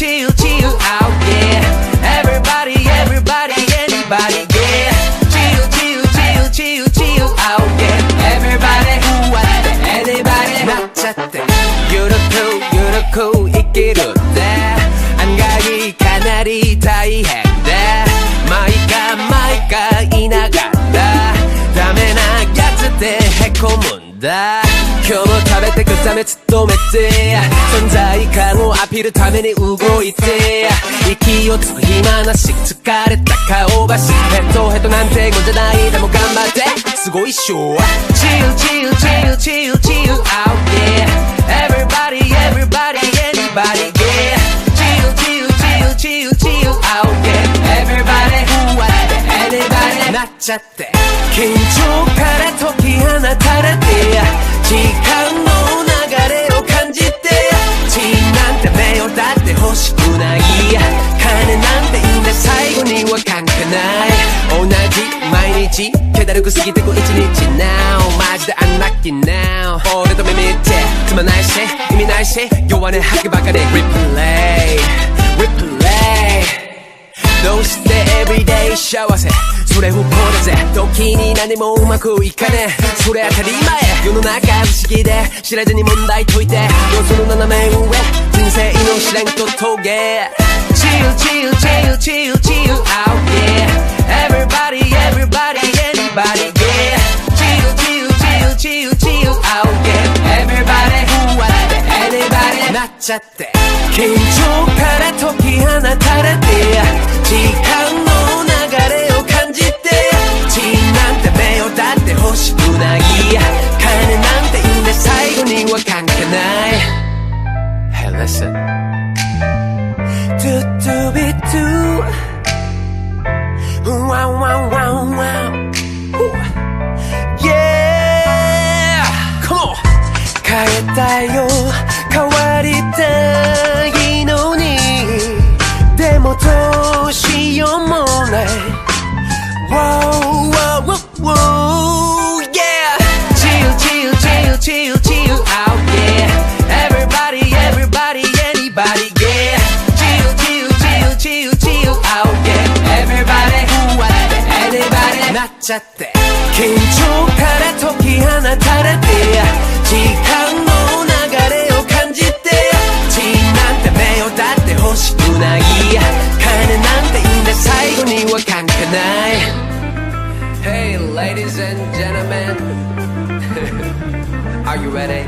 chill, chill out, yeah. Everybody, everybody, anybody, yeah. Chill, chill, chill, chill, chill out, yeah. Everybody, who anybody, 낮췄대. 요렇고, 요렇고, 이끼롭다. 안가리, 가나리, 다이했다. 마이가, 마이가, 이나갔다. 다음에 나갔을 때 해코문다. 今日も食べてくためつとめて。存在感をアピールために動いて。息をつく暇なし疲れた顔ばし。ヘッドヘッドなんて語じゃないでも頑張って。すごいっしょ。チルチルチルチルチルアウェイエブリバディエブリバディエニバディゲイチルチルチルチルチルアウェイエブリバディフワエエネバディなっちゃって。緊張から解き放たれて。時間の流れを感じて血なんて目をだって欲しくない金なんていいんだ最後には関係ない。同じ毎日気だるく過ぎてく一日 Now マジで unlucky now 俺と耳ってつまないし意味ないし弱音吐きばかり。Replay everyday 幸せそれ不幸だぜ時に何もうまくいかねえそれ当たり前世の中不思議で知らずに問題解いて要素の斜め上人生の試練と峠 Chill chill chill chill chill out yeah Everybody everybody anybody yeah Chill chill chill chill chill out yeah Everybody who what anybody なっちゃって緊張から解き放たれて時間の Hey listen Do do be do Wow wow wow wow Yeah Come on 変えたいよ変わりたいのにでもどうしようもない wow wow ちゃって。緊張から解き放たれて時間の流れを感じて血なんて目をだって欲しくない金なんていいんだ最後には関係ない。Hey ladies and gentlemen. Are you ready?